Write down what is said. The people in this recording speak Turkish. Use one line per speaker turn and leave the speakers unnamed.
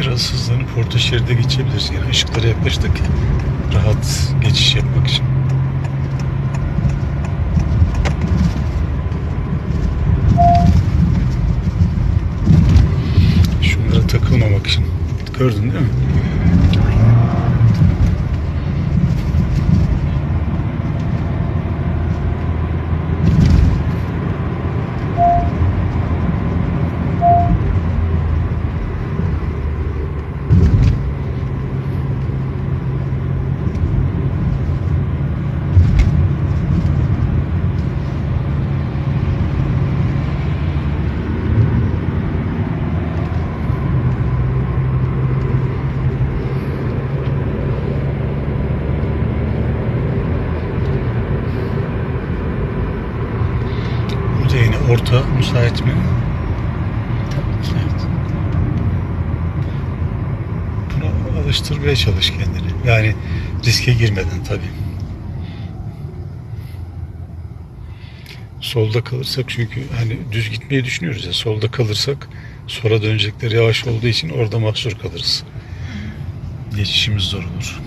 Biraz hızlanıp orta şeride geçebiliriz. Yani ışıklara yaklaştık. Rahat geçiş yapmak için. Şunlara takılmamak için. Gördün değil mi? Orta müsait mi? Evet. Buna alıştırmaya çalış kendini. Yani riske girmeden tabii. Solda kalırsak çünkü hani düz gitmeyi düşünüyoruz ya solda kalırsak sola dönecekler yavaş olduğu için orada mahsur kalırız. Geçişimiz zor olur.